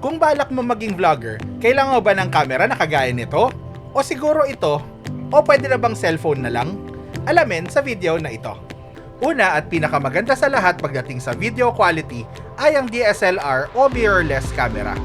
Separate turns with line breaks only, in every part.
Kung balak mo maging vlogger, kailangan mo ba ng camera na kagaya nito? O siguro ito? O pwede na bang cellphone na lang? Alamin sa video na ito. Una at pinakamaganda sa lahat pagdating sa video quality ay ang DSLR o mirrorless camera.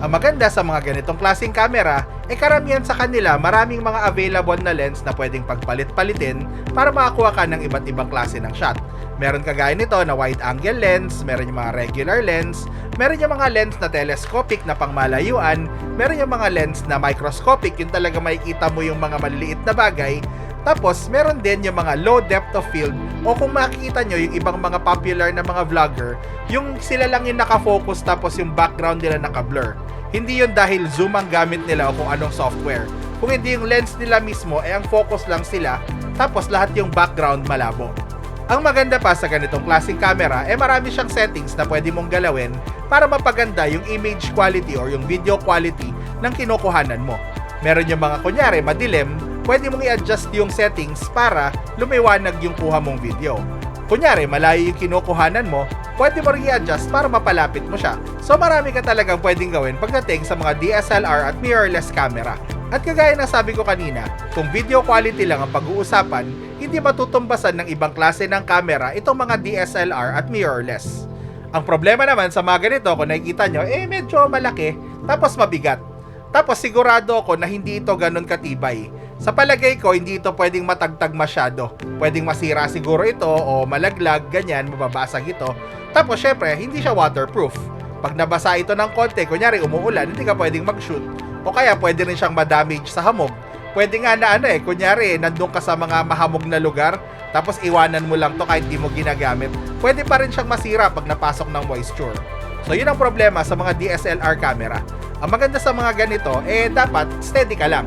Ang maganda sa mga ganitong klaseng camera ay karamihan sa kanila maraming mga available na lens na pwedeng pagpalit-palitin para makakuha ka ng iba't ibang klase ng shot. Meron kagaya nito na wide angle lens, meron yung mga regular lens, meron yung mga lens na telescopic na pangmalayuan, meron yung mga lens na microscopic, yung talaga makikita mo yung mga maliliit na bagay, tapos, meron din yung mga low depth of field o kung makikita nyo yung ibang mga popular na mga vlogger, yung sila lang yung nakafocus tapos yung background nila naka-blur. Hindi yun dahil zoom ang gamit nila o kung anong software. Kung hindi yung lens nila mismo, eh ang focus lang sila, tapos lahat yung background malabo. Ang maganda pa sa ganitong klaseng camera, eh marami siyang settings na pwede mong galawin para mapaganda yung image quality or yung video quality ng kinukuhanan mo. Meron yung mga kunyari madilim, pwede mong i-adjust yung settings para lumiwanag yung kuha mong video. Kunyari, malayo yung kinukuhanan mo, pwede mo rin i-adjust para mapalapit mo siya. So marami ka talagang pwedeng gawin pagdating sa mga DSLR at mirrorless camera. At kagaya ng sabi ko kanina, kung video quality lang ang pag-uusapan, hindi matutumbasan ng ibang klase ng camera itong mga DSLR at mirrorless. Ang problema naman sa mga ganito, kung nakikita nyo, eh medyo malaki, tapos mabigat. Tapos sigurado ako na hindi ito ganun katibay. Sa palagay ko, hindi ito pwedeng matagtag masyado. Pwedeng masira siguro ito o malaglag, ganyan, mababasag ito. Tapos syempre, hindi siya waterproof. Pag nabasa ito ng konti, kunyari umuulan, hindi ka pwedeng mag-shoot. O kaya pwede rin siyang ma-damage sa hamog. Pwede nga na ano eh, kunyari, nandun ka sa mga mahamog na lugar, tapos iwanan mo lang to kahit di mo ginagamit. Pwede pa rin siyang masira pag napasok ng moisture. So yun ang problema sa mga DSLR camera. Ang maganda sa mga ganito, eh dapat steady ka lang.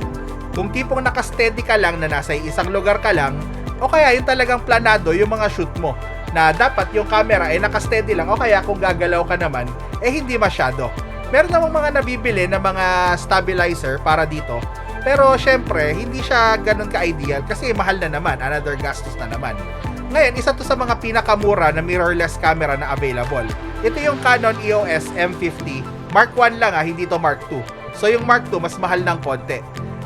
Kung tipong naka-steady ka lang na nasa isang lugar ka lang, o kaya yung talagang planado yung mga shoot mo, na dapat yung camera ay naka-steady lang, o kaya kung gagalaw ka naman, eh hindi masyado. Meron namang mga nabibili na mga stabilizer para dito, pero syempre, hindi siya ganun ka-ideal kasi mahal na naman, another gastos na naman. Ngayon, isa to sa mga pinakamura na mirrorless camera na available. Ito yung Canon EOS M50. Mark 1 lang ah, hindi to Mark 2. So yung Mark 2 mas mahal ng konti.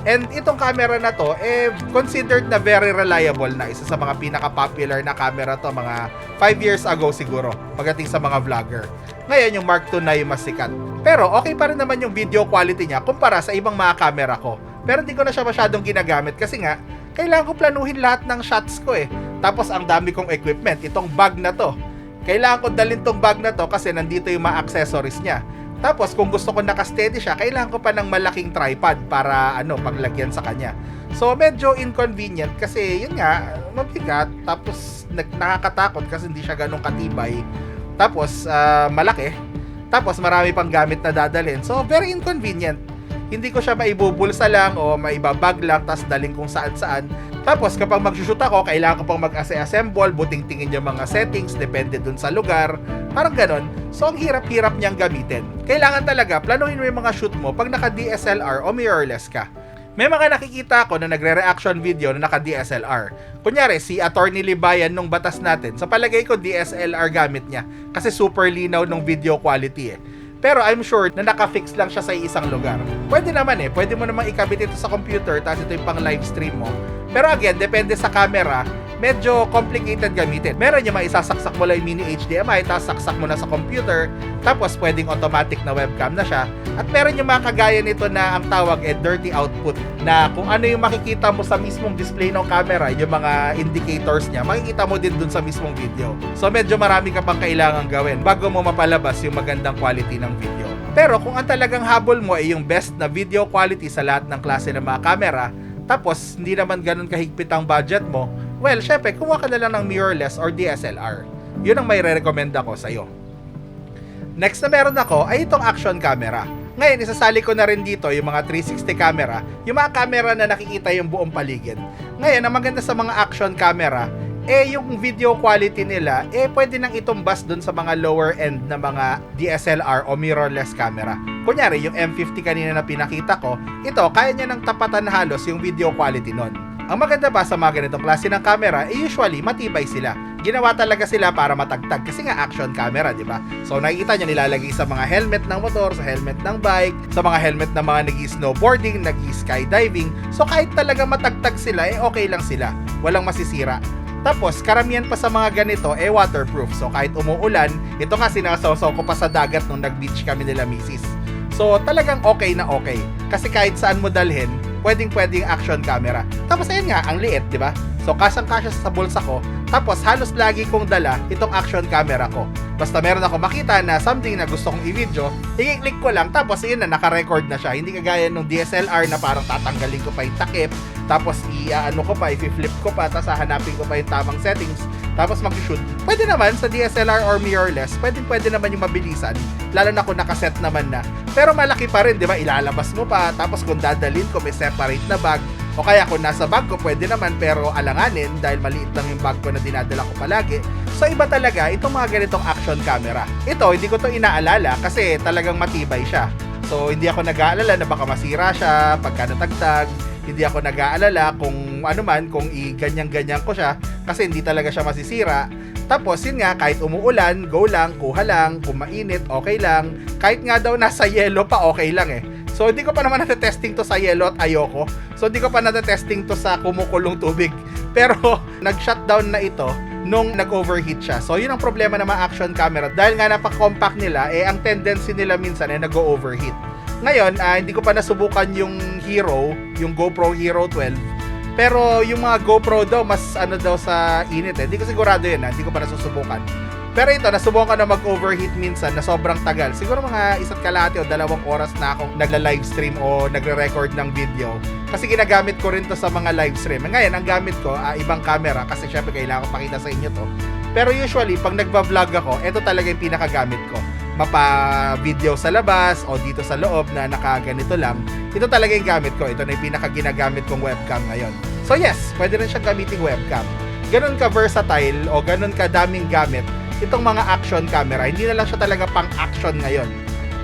And itong camera na to, eh, considered na very reliable na. Isa sa mga pinaka-popular na camera to, mga 5 years ago siguro, pagdating sa mga vlogger. Ngayon, yung Mark II na yung mas sikat. Pero okay pa rin naman yung video quality niya kumpara sa ibang mga camera ko. Pero hindi ko na siya masyadong ginagamit kasi nga, kailangan ko planuhin lahat ng shots ko eh. Tapos ang dami kong equipment, itong bag na to. Kailangan ko dalhin tong bag na to kasi nandito yung mga accessories niya. Tapos kung gusto ko naka-steady siya, kailangan ko pa ng malaking tripod para ano, paglagyan sa kanya. So medyo inconvenient kasi yun nga, mabigat tapos nakakatakot kasi hindi siya ganun katibay. Tapos ah, malaki. Tapos marami pang gamit na dadalhin. So very inconvenient. Hindi ko siya maibubulsa lang o maibabag lang tapos daling kung saan-saan. Tapos kapag mag-shoot ako, kailangan ko pang mag-assemble, buting tingin yung mga settings, depende dun sa lugar. Parang ganon. So ang hirap-hirap niyang gamitin. Kailangan talaga, planuhin mo yung mga shoot mo pag naka-DSLR o mirrorless ka. May mga nakikita ako na nagre-reaction video na naka-DSLR. Kunyari, si Attorney Libayan nung batas natin, sa palagay ko DSLR gamit niya kasi super linaw ng video quality eh. Pero I'm sure na naka-fix lang siya sa isang lugar. Pwede naman eh, pwede mo namang ikabit ito sa computer tapos ito yung pang live stream mo. Pero again, depende sa camera, medyo complicated gamitin. Meron yung maisasaksak mo lang yung mini HDMI, tapos saksak mo na sa computer, tapos pwedeng automatic na webcam na siya. At meron yung mga kagaya nito na ang tawag eh dirty output, na kung ano yung makikita mo sa mismong display ng camera, yung mga indicators niya, makikita mo din dun sa mismong video. So medyo marami ka pang kailangan gawin bago mo mapalabas yung magandang quality ng video. Pero kung ang talagang habol mo ay yung best na video quality sa lahat ng klase ng mga camera, tapos hindi naman ganun kahigpit ang budget mo, well, syempre, kumuha ka na lang ng mirrorless or DSLR. Yun ang may re-recommend ako sa'yo. Next na meron ako ay itong action camera. Ngayon, isasali ko na rin dito yung mga 360 camera, yung mga camera na nakikita yung buong paligid. Ngayon, ang maganda sa mga action camera, eh yung video quality nila, eh pwede nang itumbas dun sa mga lower end na mga DSLR o mirrorless camera. Kunyari, yung M50 kanina na pinakita ko, ito, kaya niya nang tapatan halos yung video quality nun. Ang maganda pa sa mga ganitong klase ng camera, eh usually matibay sila. Ginawa talaga sila para matagtag kasi nga action camera, di ba? So nakikita nyo nilalagay sa mga helmet ng motor, sa helmet ng bike, sa mga helmet ng mga nag snowboarding nag skydiving So kahit talaga matagtag sila, eh okay lang sila. Walang masisira. Tapos, karamihan pa sa mga ganito, eh waterproof. So kahit umuulan, ito nga sinasawsaw ko pa sa dagat nung nag-beach kami nila misis. So talagang okay na okay. Kasi kahit saan mo dalhin, pwedeng pwedeng action camera. Tapos ayun nga, ang liit, di ba? So kasang-kasya sa bulsa ko. Tapos halos lagi kong dala itong action camera ko. Basta meron ako makita na something na gusto kong i-video, i-click ko lang, tapos yun na, naka-record na siya. Hindi kagaya nung DSLR na parang tatanggalin ko pa yung takip, tapos i-ano ko pa, i-flip ko pa, tapos hahanapin ko pa yung tamang settings, tapos mag-shoot. Pwede naman sa DSLR or mirrorless, pwede pwede naman yung mabilisan, lalo na kung nakaset naman na. Pero malaki pa rin, di ba? Ilalabas mo pa, tapos kung dadalhin ko, may separate na bag, o kaya kung nasa bag ko, pwede naman pero alanganin dahil maliit lang yung bag ko na dinadala ko palagi. So iba talaga itong mga ganitong action camera. Ito, hindi ko to inaalala kasi talagang matibay siya. So hindi ako nag-aalala na baka masira siya pagka natagtag. Hindi ako nag-aalala kung ano man, kung i-ganyan-ganyan ko siya kasi hindi talaga siya masisira. Tapos yun nga, kahit umuulan, go lang, kuha lang, kung mainit, okay lang. Kahit nga daw nasa yellow pa, okay lang eh. So hindi ko pa naman natetesting to sa yellow at ayoko. So hindi ko pa natetesting to sa kumukulong tubig. Pero nag-shutdown na ito nung nag-overheat siya. So yun ang problema ng mga action camera. Dahil nga napaka-compact nila, eh ang tendency nila minsan ay nag-overheat. Ngayon, ah, hindi ko pa nasubukan yung Hero, yung GoPro Hero 12. Pero yung mga GoPro daw, mas ano daw sa init eh. Hindi ko sigurado yun, ah. hindi ko pa nasusubukan. Pero ito, nasubukan ko na mag-overheat minsan na sobrang tagal. Siguro mga isa't kalahati o dalawang oras na akong nagla-livestream o nagre-record ng video. Kasi ginagamit ko rin to sa mga livestream. Ngayon, ang gamit ko, ah, ibang camera kasi syempre kailangan ko pakita sa inyo to. Pero usually, pag nagba-vlog ako, ito talaga yung pinakagamit ko. Mapa-video sa labas o dito sa loob na nakaganito lang. Ito talaga yung gamit ko. Ito na yung pinaka-ginagamit kong webcam ngayon. So yes, pwede rin siyang gamiting webcam. Ganun ka versatile o ganun ka daming gamit itong mga action camera. Hindi na lang siya talaga pang action ngayon.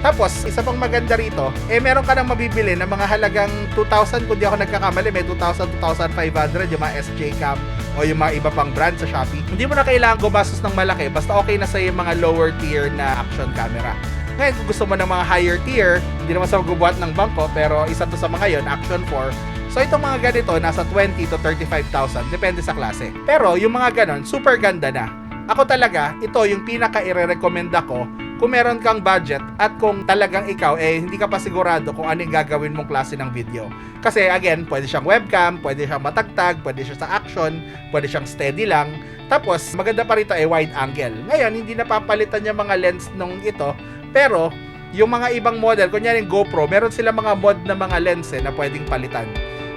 Tapos, isa pang maganda rito, eh meron ka nang mabibili ng mga halagang 2,000 kung di ako nagkakamali, may 2,000, 2,500 yung mga SJ Cam o yung mga iba pang brand sa Shopee. Hindi mo na kailangan gumastos ng malaki, basta okay na sa yung mga lower tier na action camera. Ngayon, kung gusto mo ng mga higher tier, hindi naman sa magbubuhat ng bangko, pero isa to sa mga yon Action 4, So itong mga ganito, nasa 20 to 35,000, depende sa klase. Pero yung mga ganon, super ganda na. Ako talaga, ito yung pinaka i-recommend ko kung meron kang budget at kung talagang ikaw eh hindi ka pa sigurado kung ano gagawin mong klase ng video. Kasi again, pwede siyang webcam, pwede siyang matagtag, pwede siya sa action, pwede siyang steady lang. Tapos, maganda pa rito ay wide angle. Ngayon, hindi napapalitan yung mga lens nung ito, pero yung mga ibang model, kunyari yung GoPro, meron sila mga mod na mga lens eh, na pwedeng palitan.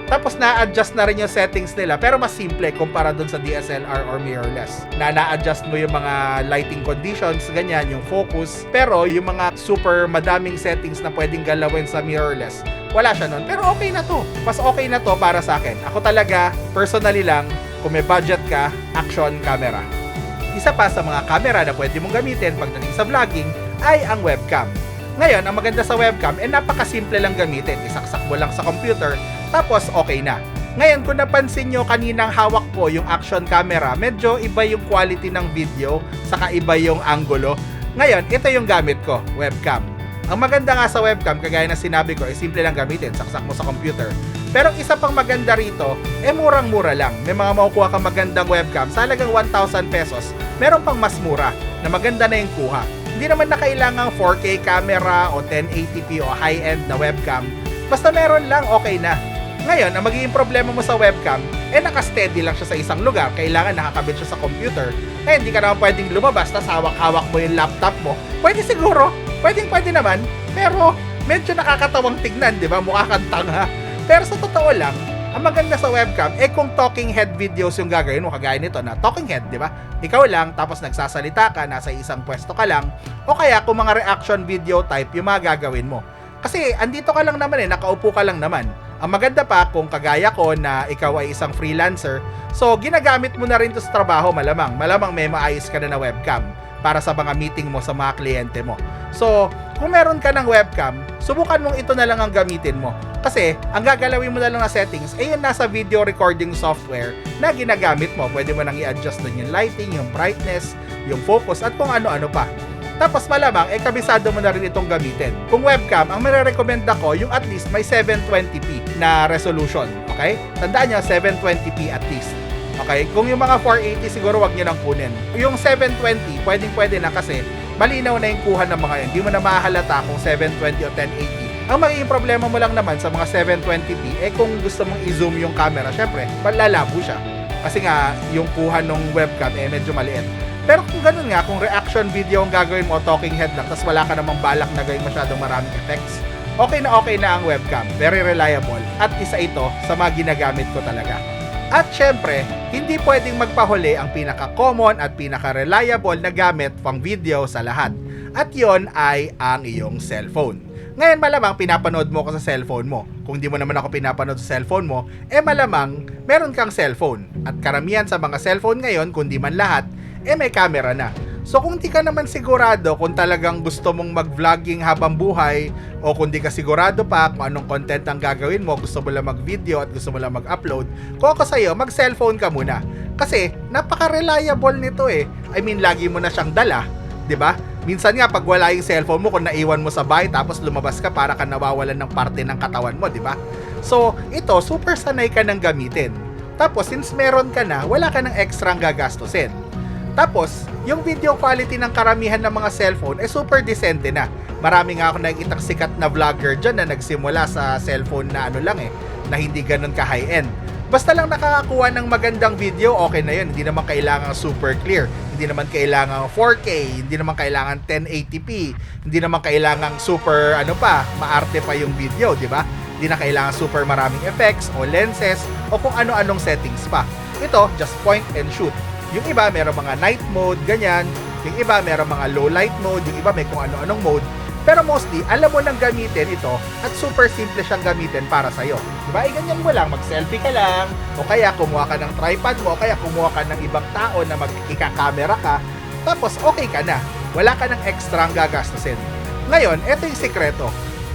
Tapos na-adjust na rin yung settings nila pero mas simple kumpara dun sa DSLR or mirrorless. Na na-adjust mo yung mga lighting conditions, ganyan, yung focus. Pero yung mga super madaming settings na pwedeng galawin sa mirrorless, wala siya nun. Pero okay na to. Mas okay na to para sa akin. Ako talaga, personally lang, kung may budget ka, action camera. Isa pa sa mga camera na pwede mong gamitin pagdating sa vlogging ay ang webcam. Ngayon, ang maganda sa webcam, eh napakasimple lang gamitin. Isaksak mo lang sa computer, tapos okay na. Ngayon, kung napansin nyo kaninang hawak ko yung action camera, medyo iba yung quality ng video, saka iba yung angulo. Ngayon, ito yung gamit ko, webcam. Ang maganda nga sa webcam, kagaya na sinabi ko, ay simple lang gamitin, saksak mo sa computer. Pero isa pang maganda rito, eh murang-mura lang. May mga makukuha kang magandang webcam sa halagang 1,000 pesos. Meron pang mas mura na maganda na yung kuha. Hindi naman na kailangang 4K camera o 1080p o high-end na webcam. Basta meron lang, okay na. Ngayon, ang magiging problema mo sa webcam, eh naka-steady lang siya sa isang lugar. Kailangan nakakabit siya sa computer. Eh, hindi ka naman pwedeng lumabas, tas hawak-hawak mo yung laptop mo. Pwede siguro, pwedeng pwede naman, pero medyo nakakatawang tignan, di ba? Mukha kang tanga. Pero sa totoo lang, ang maganda sa webcam, eh kung talking head videos yung gagawin mo, kagaya nito na talking head, di ba? Ikaw lang, tapos nagsasalita ka, nasa isang pwesto ka lang, o kaya kung mga reaction video type yung mga gagawin mo. Kasi andito ka lang naman eh, nakaupo ka lang naman. Ang maganda pa kung kagaya ko na ikaw ay isang freelancer, so ginagamit mo na rin to sa trabaho malamang. Malamang may maayos ka na na webcam para sa mga meeting mo sa mga kliyente mo. So, kung meron ka ng webcam, subukan mong ito na lang ang gamitin mo. Kasi, ang gagalawin mo na lang na settings, ay yung nasa video recording software na ginagamit mo. Pwede mo nang i-adjust dun yung lighting, yung brightness, yung focus, at kung ano-ano pa. Tapos malamang, eh kabisado mo na rin itong gamitin. Kung webcam, ang marirecommend ako, yung at least may 720p na resolution. Okay? Tandaan nyo, 720p at least. Okay? Kung yung mga 480, siguro wag nyo nang kunin. Yung 720, pwedeng pwede na kasi malinaw na yung kuha ng mga yun. Hindi mo na mahalata kung 720 o 1080. Ang magiging problema mo lang naman sa mga 720p, eh kung gusto mong i-zoom yung camera, syempre, malalabo siya. Kasi nga, yung kuha ng webcam, eh medyo maliit. Pero kung ganun nga, kung reaction video ang gagawin mo talking head lang, tapos wala ka namang balak na gawin masyadong maraming effects, okay na okay na ang webcam. Very reliable. At isa ito sa mga ginagamit ko talaga. At syempre, hindi pwedeng magpahuli ang pinaka-common at pinaka-reliable na gamit pang video sa lahat. At yon ay ang iyong cellphone. Ngayon malamang pinapanood mo ko sa cellphone mo. Kung di mo naman ako pinapanood sa cellphone mo, eh malamang meron kang cellphone. At karamihan sa mga cellphone ngayon, kundi man lahat, eh may camera na. So kung di ka naman sigurado kung talagang gusto mong mag-vlogging habang buhay o kung di ka sigurado pa kung anong content ang gagawin mo, gusto mo lang mag-video at gusto mo lang mag-upload, kung ako sa'yo, mag-cellphone ka muna. Kasi napaka-reliable nito eh. I mean, lagi mo na siyang dala, 'di ba? Minsan nga pag wala yung cellphone mo kung naiwan mo sa bahay tapos lumabas ka para ka nawawalan ng parte ng katawan mo, 'di ba? So, ito super sanay ka nang gamitin. Tapos since meron ka na, wala ka ng extra ang gagastusin. Tapos, yung video quality ng karamihan ng mga cellphone ay super decente na. Marami nga ako nakikitang sikat na vlogger dyan na nagsimula sa cellphone na ano lang eh, na hindi ganun ka high-end. Basta lang nakakakuha ng magandang video, okay na yun. Hindi naman kailangan super clear. Hindi naman kailangan 4K, hindi naman kailangan 1080p, hindi naman kailangan super ano pa, maarte pa yung video, di ba? Hindi na kailangan super maraming effects o lenses o kung ano-anong settings pa. Ito, just point and shoot. Yung iba, meron mga night mode, ganyan. Yung iba, meron mga low light mode. Yung iba, may kung ano-anong mode. Pero mostly, alam mo nang gamitin ito at super simple siyang gamitin para sa'yo. Diba? E ganyan mo lang, mag-selfie ka lang, o kaya kumuha ka ng tripod mo, o kaya kumuha ka ng ibang tao na mag-ika-camera ka, tapos okay ka na. Wala ka ng extra ang gagastusin. Ngayon, ito yung sikreto.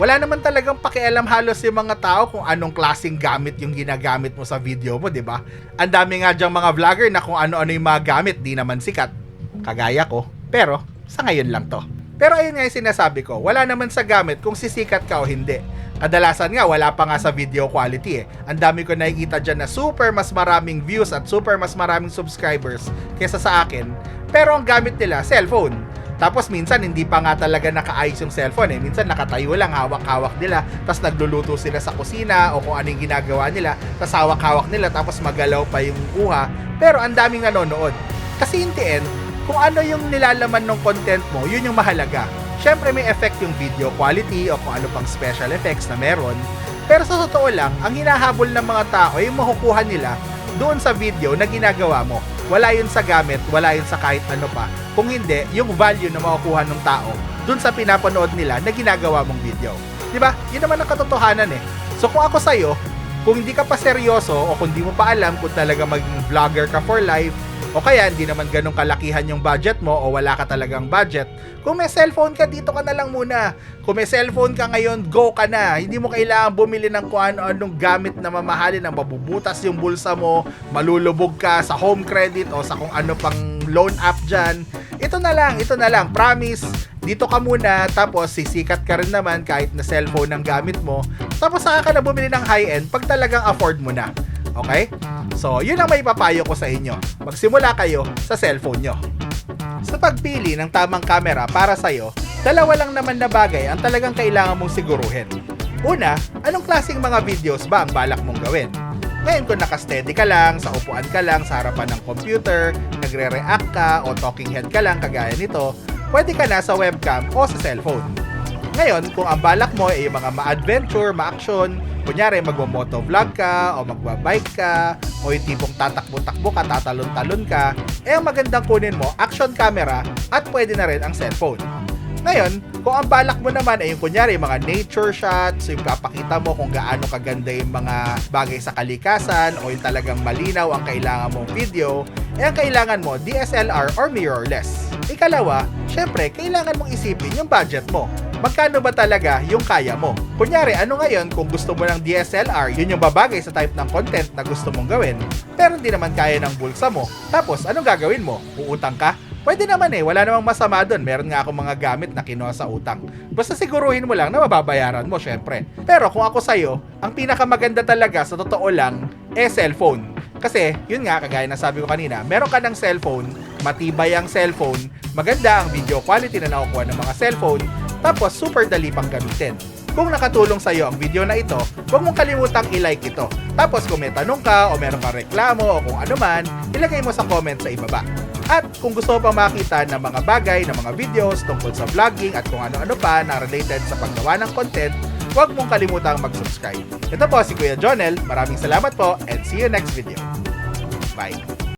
Wala naman talagang pakialam halos yung mga tao kung anong klaseng gamit yung ginagamit mo sa video mo, di ba? Ang dami nga diyang mga vlogger na kung ano-ano yung mga gamit, di naman sikat. Kagaya ko. Pero, sa ngayon lang to. Pero ayun nga yung sinasabi ko, wala naman sa gamit kung sisikat ka o hindi. Kadalasan nga, wala pa nga sa video quality eh. Ang dami ko nakikita dyan na super mas maraming views at super mas maraming subscribers kesa sa akin. Pero ang gamit nila, cellphone. Tapos minsan hindi pa nga talaga nakaayos yung cellphone eh. Minsan nakatayo lang, hawak-hawak nila. Tapos nagluluto sila sa kusina o kung ano ginagawa nila. Tapos hawak-hawak nila tapos magalaw pa yung kuha. Pero ang daming nanonood. Kasi in the end, kung ano yung nilalaman ng content mo, yun yung mahalaga. Siyempre may effect yung video quality o kung ano pang special effects na meron. Pero sa totoo lang, ang hinahabol ng mga tao ay makukuha nila doon sa video na ginagawa mo. Wala yun sa gamit, wala yun sa kahit ano pa. Kung hindi, yung value na makukuha ng tao doon sa pinapanood nila na ginagawa mong video. 'Di ba? Yun naman ang katotohanan eh. So kung ako sa'yo, kung hindi ka pa seryoso o kung hindi mo pa alam kung talaga maging vlogger ka for life, o kaya hindi naman ganong kalakihan yung budget mo o wala ka talagang budget, kung may cellphone ka, dito ka na lang muna. Kung may cellphone ka ngayon, go ka na. Hindi mo kailangan bumili ng kung ano-anong gamit na mamahalin na mabubutas yung bulsa mo, malulubog ka sa home credit o sa kung ano pang loan app dyan. Ito na lang, ito na lang. Promise, dito ka muna, tapos sisikat ka rin naman kahit na cellphone ang gamit mo. Tapos saka ka na bumili ng high-end pag talagang afford mo na. Okay? So, yun ang may papayo ko sa inyo. Magsimula kayo sa cellphone nyo. Sa pagpili ng tamang camera para sa'yo, dalawa lang naman na bagay ang talagang kailangan mong siguruhin. Una, anong klaseng mga videos ba ang balak mong gawin? Ngayon kung nakasteady ka lang, sa upuan ka lang, sa harapan ng computer, nagre-react ka o talking head ka lang kagaya nito, pwede ka na sa webcam o sa cellphone. Ngayon, kung ang balak mo ay mga ma-adventure, ma-action, kunyari magmo-motovlog ka o magbabike ka o yung tipong tatakbo-takbo ka, tatalon-talon ka, eh ang magandang kunin mo, action camera at pwede na rin ang cellphone. Ngayon, kung ang balak mo naman ay yung kunyari mga nature shots, yung papakita mo kung gaano kaganda yung mga bagay sa kalikasan o yung talagang malinaw ang kailangan mong video, eh ang kailangan mo DSLR or mirrorless. Ikalawa, syempre, kailangan mong isipin yung budget mo. Magkano ba talaga yung kaya mo? Kunyari, ano ngayon kung gusto mo ng DSLR, yun yung babagay sa type ng content na gusto mong gawin, pero hindi naman kaya ng bulsa mo. Tapos, anong gagawin mo? Uutang ka? Pwede naman eh, wala namang masama doon. Meron nga akong mga gamit na kinuha sa utang. Basta siguruhin mo lang na mababayaran mo, syempre. Pero kung ako sa'yo, ang pinakamaganda talaga sa totoo lang, eh cellphone. Kasi, yun nga, kagaya na sabi ko kanina, meron ka ng cellphone, matibay ang cellphone, maganda ang video quality na nakukuha ng mga cellphone, tapos super dali pang gamitin. Kung nakatulong sa iyo ang video na ito, huwag mong kalimutang i-like ito. Tapos kung may tanong ka o meron kang reklamo o kung ano man, ilagay mo sa comment sa ibaba. At kung gusto pang makita ng mga bagay, ng mga videos tungkol sa vlogging at kung ano-ano pa na related sa paggawa ng content, huwag mong kalimutang mag-subscribe. Ito po si Kuya Jonel, maraming salamat po and see you next video. Bye!